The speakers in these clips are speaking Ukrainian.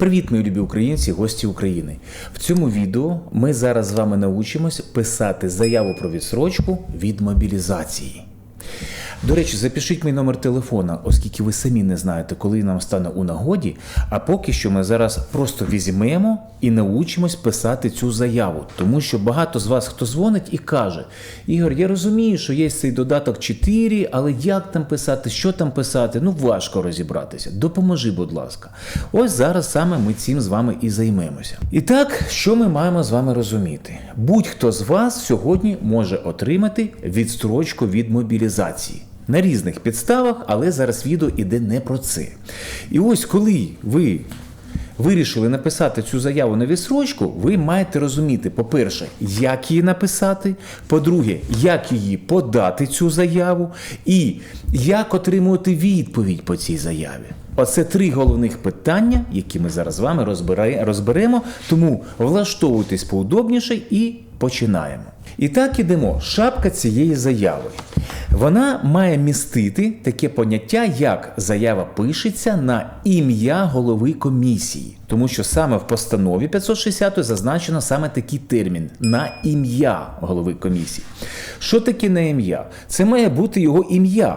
Привіт, мої любі українці, гості України. В цьому відео ми зараз з вами научимось писати заяву про відсрочку від мобілізації. До речі, запишіть мій номер телефона, оскільки ви самі не знаєте, коли нам стане у нагоді. А поки що ми зараз просто візьмемо і научимось писати цю заяву. Тому що багато з вас хто дзвонить і каже: Ігор, я розумію, що є цей додаток 4, але як там писати, що там писати? Ну важко розібратися. Допоможи, будь ласка. Ось зараз саме ми цим з вами і займемося. І так, що ми маємо з вами розуміти? Будь-хто з вас сьогодні може отримати відстрочку від мобілізації. На різних підставах, але зараз відео іде не про це. І ось коли ви вирішили написати цю заяву на відсрочку, ви маєте розуміти, по-перше, як її написати, по-друге, як її подати цю заяву, і як отримувати відповідь по цій заяві. Оце три головних питання, які ми зараз з вами розберемо. Тому влаштовуйтесь поудобніше і починаємо. І так ідемо. Шапка цієї заяви. Вона має містити таке поняття, як заява пишеться на ім'я голови комісії, тому що саме в постанові 560 зазначено саме такий термін на ім'я голови комісії. Що таке на ім'я? Це має бути його ім'я.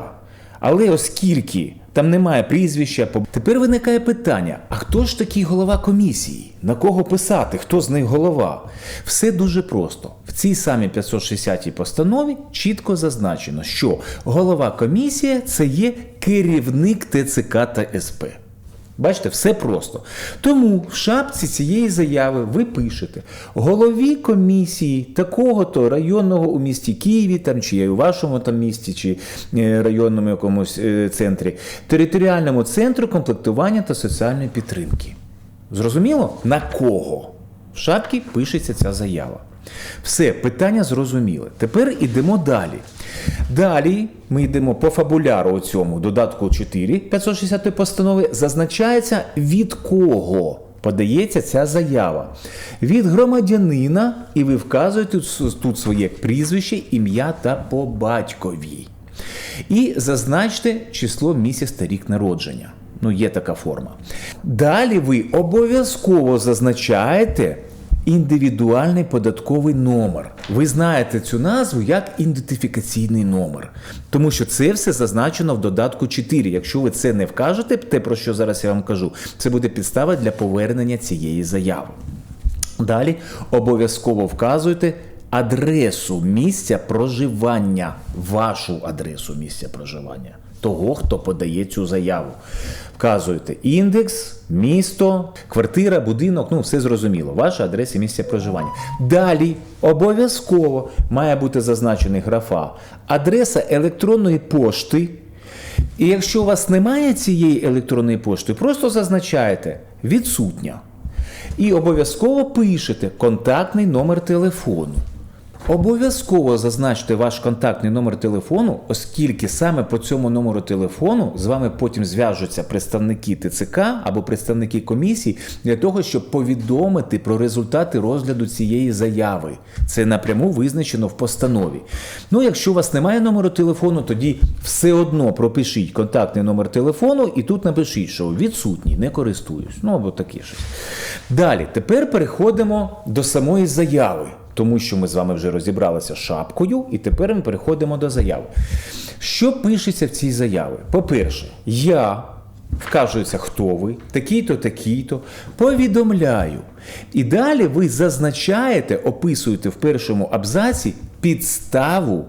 Але оскільки там немає прізвища, тепер виникає питання: а хто ж такий голова комісії? На кого писати? Хто з них голова? Все дуже просто. В цій самій 560 постанові чітко зазначено, що голова комісії це є керівник ТЦК та СП. Бачите, все просто. Тому в шапці цієї заяви ви пишете голові комісії такого-то районного у місті Києві, там, чи у вашому там місті, чи е, районному якомусь е, центрі, територіальному центру комплектування та соціальної підтримки. Зрозуміло? На кого? В шапці пишеться ця заява. Все, питання зрозуміле. Тепер йдемо далі. Далі ми йдемо по фабуляру цьому додатку 4 560 постанови. Зазначається від кого подається ця заява. Від громадянина, і ви вказуєте тут- тут своє прізвище, ім'я та по батькові. І зазначте число місяць та рік народження. Ну, є така форма. Далі ви обов'язково зазначаєте індивідуальний податковий номер. Ви знаєте цю назву як ідентифікаційний номер, тому що це все зазначено в додатку 4. Якщо ви це не вкажете, те про що зараз я вам кажу, це буде підстава для повернення цієї заяви. Далі обов'язково вказуйте адресу місця проживання, вашу адресу місця проживання, того, хто подає цю заяву. Вказуєте індекс, місто, квартира, будинок, ну все зрозуміло, ваша адреса місця проживання. Далі обов'язково має бути зазначений графа адреса електронної пошти. І якщо у вас немає цієї електронної пошти, просто зазначаєте відсутня. І обов'язково пишете контактний номер телефону. Обов'язково зазначте ваш контактний номер телефону, оскільки саме по цьому номеру телефону з вами потім зв'яжуться представники ТЦК або представники комісії для того, щоб повідомити про результати розгляду цієї заяви. Це напряму визначено в постанові. Ну, якщо у вас немає номеру телефону, тоді все одно пропишіть контактний номер телефону і тут напишіть, що відсутній, не користуюсь. Ну або таке щось. Далі, тепер переходимо до самої заяви. Тому що ми з вами вже розібралися шапкою, і тепер ми переходимо до заяви. Що пишеться в цій заяві? По-перше, я вказується, хто ви, такий-то, такий-то, повідомляю. І далі ви зазначаєте, описуєте в першому абзаці підставу,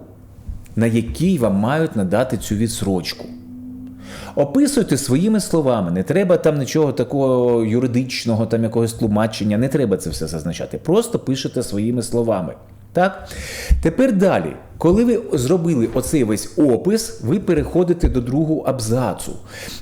на якій вам мають надати цю відсрочку. Описуйте своїми словами, не треба там нічого такого юридичного, там якогось тлумачення, не треба це все зазначати. Просто пишете своїми словами. Так? Тепер далі, коли ви зробили оцей весь опис, ви переходите до другого абзацу.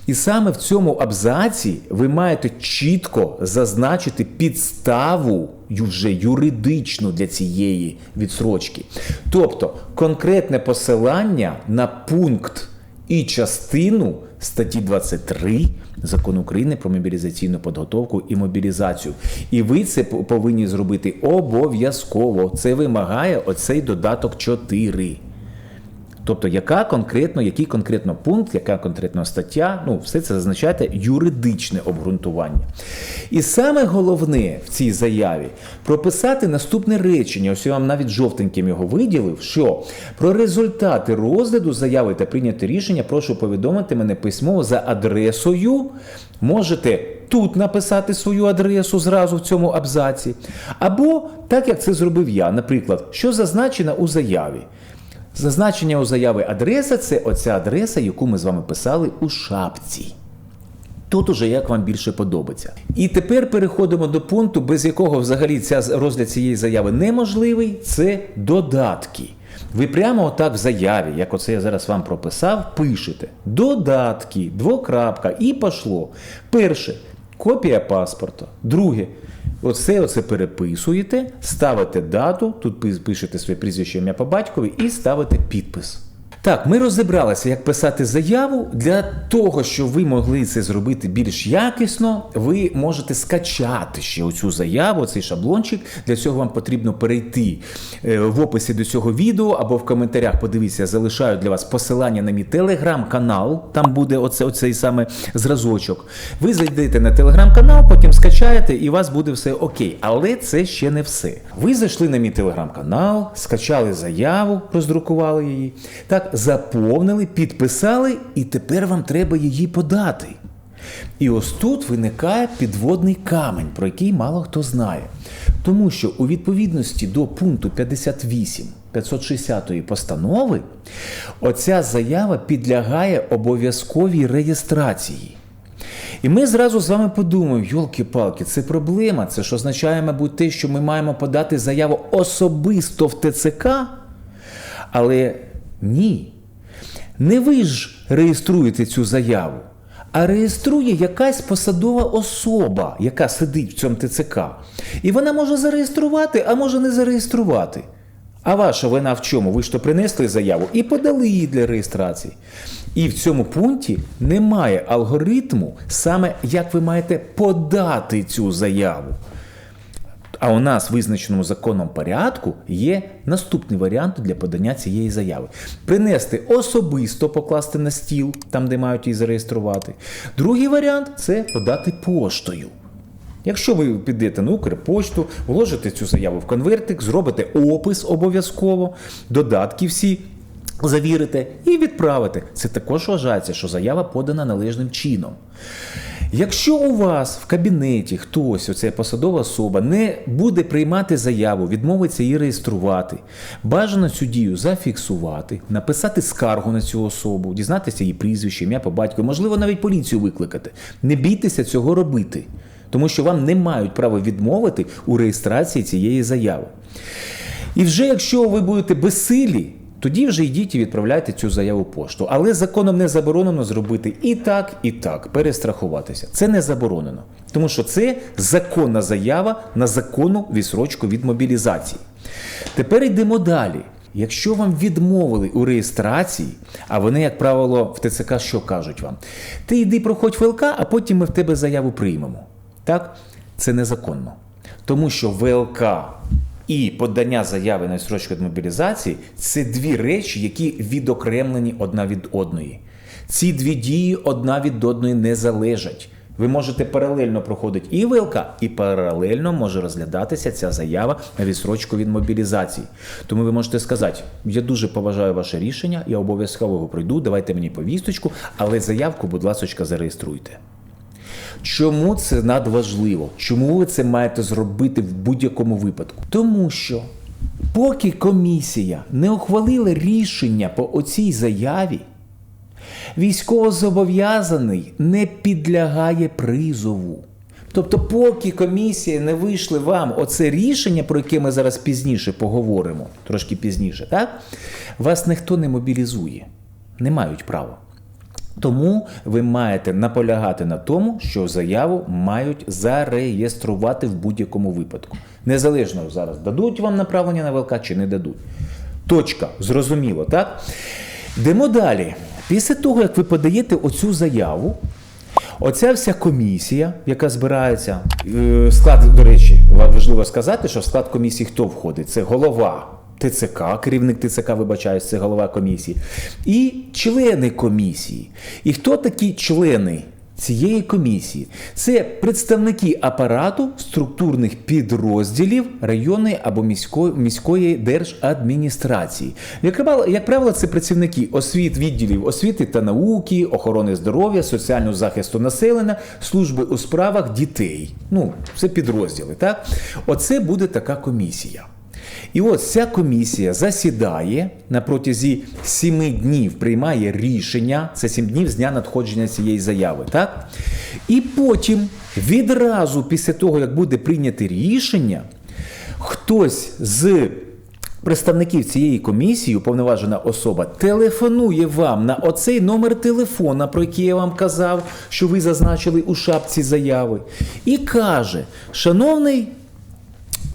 І саме в цьому абзаці ви маєте чітко зазначити підставу вже юридичну для цієї відсрочки. Тобто конкретне посилання на пункт і частину статті 23 закону України про мобілізаційну підготовку і мобілізацію. І ви це повинні зробити обов'язково. Це вимагає оцей додаток 4. Тобто, яка конкретно, який конкретно пункт, яка конкретно стаття, ну, все це зазначаєте юридичне обґрунтування. І саме головне в цій заяві прописати наступне речення. Ось я вам навіть жовтеньким його виділив. Що про результати розгляду заяви та прийняти рішення, прошу повідомити мене письмово за адресою. Можете тут написати свою адресу зразу в цьому абзаці. Або так як це зробив я, наприклад, що зазначено у заяві. Зазначення у заяві адреса це оця адреса, яку ми з вами писали у шапці. Тут уже як вам більше подобається. І тепер переходимо до пункту, без якого взагалі ця розгляд цієї заяви неможливий. Це додатки. Ви прямо отак в заяві, як оце я зараз вам прописав, пишете додатки, двокрапка і пошло. Перше копія паспорта. Друге, оце оце переписуєте, ставите дату, тут пи- пишете своє прізвище ім'я по батькові і ставите підпис. Так, ми розібралися, як писати заяву. Для того, щоб ви могли це зробити більш якісно, ви можете скачати ще оцю заяву, цей шаблончик. Для цього вам потрібно перейти е, в описі до цього відео або в коментарях. Подивіться, залишаю для вас посилання на мій телеграм-канал. Там буде оце, оцей саме зразочок. Ви зайдете на телеграм-канал, потім скачаєте, і у вас буде все окей. Але це ще не все. Ви зайшли на мій телеграм-канал, скачали заяву, роздрукували її. Так, заповнили, підписали, і тепер вам треба її подати. І ось тут виникає підводний камень, про який мало хто знає. Тому що у відповідності до пункту 58 560 постанови оця заява підлягає обов'язковій реєстрації. І ми зразу з вами подумаємо, йолки-палки, це проблема. Це ж означає, мабуть, те, що ми маємо подати заяву особисто в ТЦК. Але ні. Не ви ж реєструєте цю заяву, а реєструє якась посадова особа, яка сидить в цьому ТЦК. І вона може зареєструвати, а може не зареєструвати. А ваша вина в чому? Ви ж то принесли заяву і подали її для реєстрації. І в цьому пункті немає алгоритму, саме як ви маєте подати цю заяву. А у нас визначеному законом порядку є наступний варіант для подання цієї заяви: принести особисто покласти на стіл, там де мають її зареєструвати. Другий варіант це подати поштою. Якщо ви підете на Укрпошту, вложите цю заяву в конвертик, зробите опис обов'язково, додатки всі завірите і відправите. Це також вважається, що заява подана належним чином. Якщо у вас в кабінеті хтось, оця посадова особа, не буде приймати заяву, відмовиться її реєструвати, бажано цю дію зафіксувати, написати скаргу на цю особу, дізнатися її прізвище, ім'я по батьку, можливо, навіть поліцію викликати. Не бійтеся цього робити, тому що вам не мають права відмовити у реєстрації цієї заяви. І вже якщо ви будете безсилі, тоді вже йдіть і відправляйте цю заяву пошту. Але законом не заборонено зробити і так, і так, перестрахуватися. Це не заборонено. Тому що це законна заява на законну відсрочку від мобілізації. Тепер йдемо далі. Якщо вам відмовили у реєстрації, а вони, як правило, в ТЦК що кажуть вам? Ти йди проходь ВЛК, а потім ми в тебе заяву приймемо. Так? Це незаконно. Тому що ВЛК і подання заяви на відстрочку від мобілізації це дві речі, які відокремлені одна від одної. Ці дві дії одна від одної не залежать. Ви можете паралельно проходити і ВЛК, і паралельно може розглядатися ця заява на відсрочку від мобілізації. Тому ви можете сказати: я дуже поважаю ваше рішення, я обов'язково пройду, давайте мені повісточку, але заявку, будь ласка, зареєструйте. Чому це надважливо? Чому ви це маєте зробити в будь-якому випадку? Тому що поки комісія не ухвалила рішення по оцій заяві, військовозобов'язаний не підлягає призову. Тобто, поки комісія не вийшли вам оце рішення, про яке ми зараз пізніше поговоримо, трошки пізніше, так? Вас ніхто не мобілізує, не мають права. Тому ви маєте наполягати на тому, що заяву мають зареєструвати в будь-якому випадку. Незалежно зараз дадуть вам направлення на ВЛК чи не дадуть. Точка, зрозуміло, так? Йдемо далі. Після того, як ви подаєте оцю заяву, оця вся комісія, яка збирається, е, склад, до речі, важливо сказати, що в склад комісії хто входить? Це голова. ТЦК, керівник ТЦК, вибачаюсь, це голова комісії, і члени комісії. І хто такі члени цієї комісії це представники апарату структурних підрозділів районної або міської, міської держадміністрації. Як правило, це працівники освіт, відділів освіти та науки, охорони здоров'я, соціального захисту населення, служби у справах дітей. Ну, це підрозділи. Так? Оце буде така комісія. І от ця комісія засідає на протязі сіми днів, приймає рішення, це сім днів з дня надходження цієї заяви. Так? І потім, відразу після того, як буде прийняте рішення, хтось з представників цієї комісії, уповноважена особа, телефонує вам на оцей номер телефона, про який я вам казав, що ви зазначили у шапці заяви, і каже: Шановний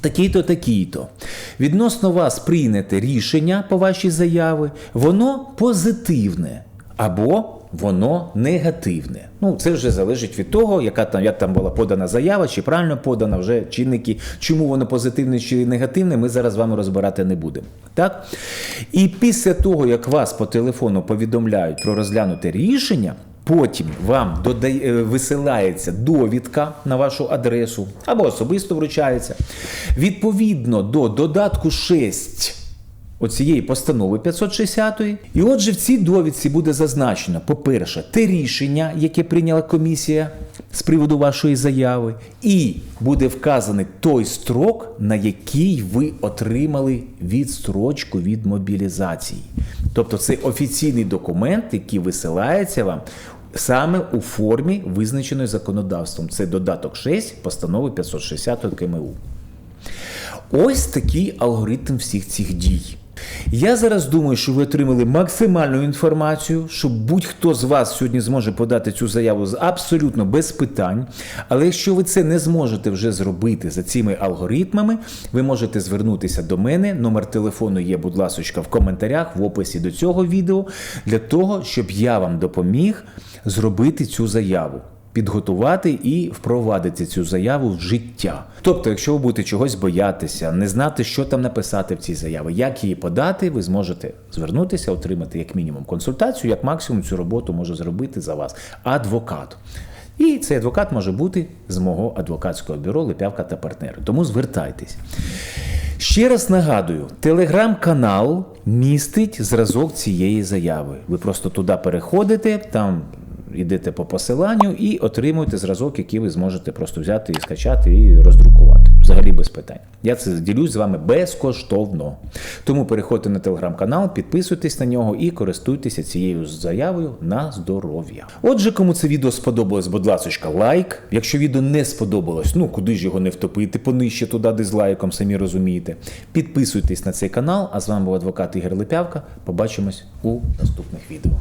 такий-то, такий-то. Відносно вас прийняте рішення по вашій заяві, воно позитивне або воно негативне. Ну, це вже залежить від того, яка там, як там була подана заява, чи правильно подана вже чинники, чому воно позитивне чи негативне, ми зараз з вами розбирати не будемо. Так? І після того, як вас по телефону повідомляють про розглянуте рішення, Потім вам е, висилається довідка на вашу адресу або особисто вручається. Відповідно до додатку 6 оцієї постанови 560. І отже, в цій довідці буде зазначено, по-перше, те рішення, яке прийняла комісія з приводу вашої заяви, і буде вказаний той строк, на який ви отримали відстрочку від мобілізації. Тобто це офіційний документ, який висилається вам саме у формі, визначеної законодавством. Це додаток 6 постанови 560 КМУ. Ось такий алгоритм всіх цих дій. Я зараз думаю, що ви отримали максимальну інформацію, що будь-хто з вас сьогодні зможе подати цю заяву абсолютно без питань. Але якщо ви це не зможете вже зробити за цими алгоритмами, ви можете звернутися до мене. Номер телефону є, будь ласка, в коментарях в описі до цього відео, для того, щоб я вам допоміг зробити цю заяву підготувати і впровадити цю заяву в життя. Тобто, якщо ви будете чогось боятися, не знати, що там написати в цій заяві, як її подати, ви зможете звернутися, отримати як мінімум консультацію, як максимум цю роботу може зробити за вас адвокат. І цей адвокат може бути з мого адвокатського бюро Липявка та партнери. Тому звертайтесь. Ще раз нагадую, телеграм-канал містить зразок цієї заяви. Ви просто туди переходите, там йдете по посиланню і отримуєте зразок, який ви зможете просто взяти і скачати і роздрукувати. Взагалі без питань. Я це ділюсь з вами безкоштовно. Тому переходьте на телеграм-канал, підписуйтесь на нього і користуйтеся цією заявою на здоров'я. Отже, кому це відео сподобалось, будь ласка, лайк. Якщо відео не сподобалось, ну куди ж його не втопити, понижче туди дизлайком, самі розумієте. Підписуйтесь на цей канал. А з вами був адвокат Ігор Липявка. Побачимось у наступних відео.